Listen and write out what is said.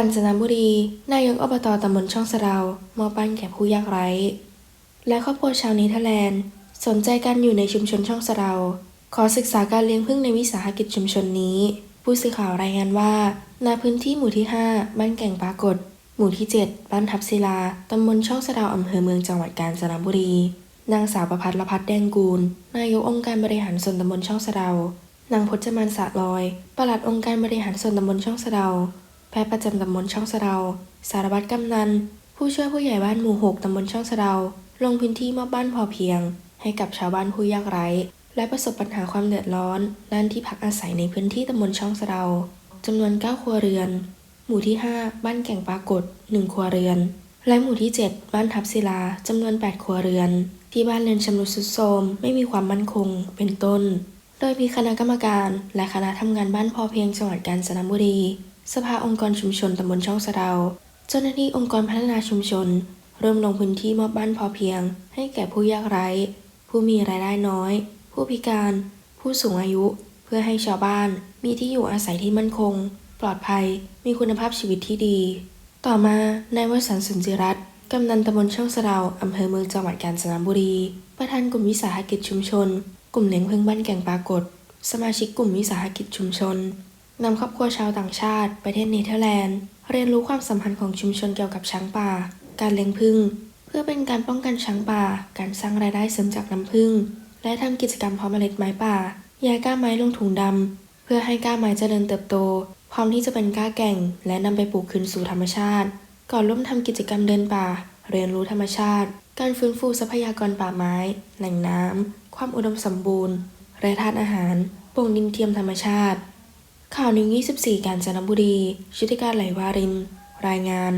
าญจนบุรี นายกอบตตำบลช่องสะเดามอบบ้านแก่ผู้ยากไร้ และครอบครัวชาวเนเธอร์แลนด์ สนใจการอยู่ในชุมชนช่องสะเดา ขอศึกษาการเลี้ยงผึ้งในวิสาหกิจชุมชนนี้ ผู้สื่อข่าวรายงานว่าณพื้นที่หมู่ที่ 5 บ้านแก่งปรากฏ หมู่ที่ 7 บ้านทับศิลา ตำบลช่องสะเดาอำเภอเมืองจังหวัดกาญจนบุรี นางสาวประพัฒน์ละพัฒนแดงกูล นายกองค์การบริหารส่วนตำบลช่องสะเดา นางพจมานสะลอย ปลัดองค์การบริหารส่วนตำบลช่องสะเดา แพทย์ประจำตำบลช่องสะเดา สารวัตรกำนัน ผู้ช่วยผู้ใหญ่บ้านหมู่ 6 ตำบลช่องสะเดา ลงพื้นที่มอบบ้านพอเพียง ให้กับชาวบ้านผู้ยากไร้ และประสบปัญหาความเดือดร้อน ด้านที่พักอาศัยในพื้นที่ตำบลช่องสะเดาจำนวน 9 ครัวเรือน หมู่ที่ 5 บ้านแก่งปรากฏ 1 ครัวเรือน และหมู่ที่ 7 บ้านทับศิลาจำนวน 8 ครัวเรือน ที่บ้านเรือนชำรุดทรุดโทรมไม่มีความมั่นคง เป็นต้น โดยมีคณะกรรมการ และคณะทำงานบ้านพอเพียงจังหวัดกาญจนบุรี สภาองค์กรชุมชนตำบลช่องสะเดา เจ้าหน้าที่องค์กรพัฒนาชุมชน เริ่มลงพื้นที่มอบบ้านพอเพียง ให้แก่ผู้ยากไร้ ผู้มีรายได้น้อย ผู้พิการ ผู้สูงอายุ เพื่อให้ชาวบ้านมีที่อยู่อาศัยที่มั่นคง ปลอดภัย มีคุณภาพชีวิตที่ดี ต่อมานายวสันต์สุนจิรัตน์กำนันตำบลช่องสะเดาอำเภอเมืองจังหวัดกาญจนบุรี ประธานกลุ่มวิสาหกิจชุมชน กลุ่มเลี้ยงพึ่งบ้านแก่งปรากฏ สมาชิกกลุ่มวิสาหกิจชุมชน นำครอบครัวชาวต่างชาติ ประเทศเนเธอร์แลนด์ เรียนรู้ความสัมพันธ์ของชุมชนเกี่ยวกับช้างป่า การเลี้ยงผึ้งเพื่อเป็นการป้องกันช้างป่า การสร้างรายได้เสริมจากน้ำผึ้งและทำกิจกรรมเพาะเมล็ดไม้ป่าย้ายก้าไม้ลงถุงดำเพื่อให้ก้าไม้เจริญเติบโต พร้อมที่จะเป็นก้าแก่ง และนำไปปลูกคืนสู่ธรรมชาติ ก่อนร่วมทำกิจกรรมเดินป่า เรียนรู้ธรรมชาติ การฟื้นฟูทรัพยากรป่าไม้ แหล่งน้ำความอุดมสมบูรณ์และธาตุอาหารป่งดินเทียมธรรมชาติ ข่าวนิว 24 การจนบุรี ชุติการไหลวาริน รายงาน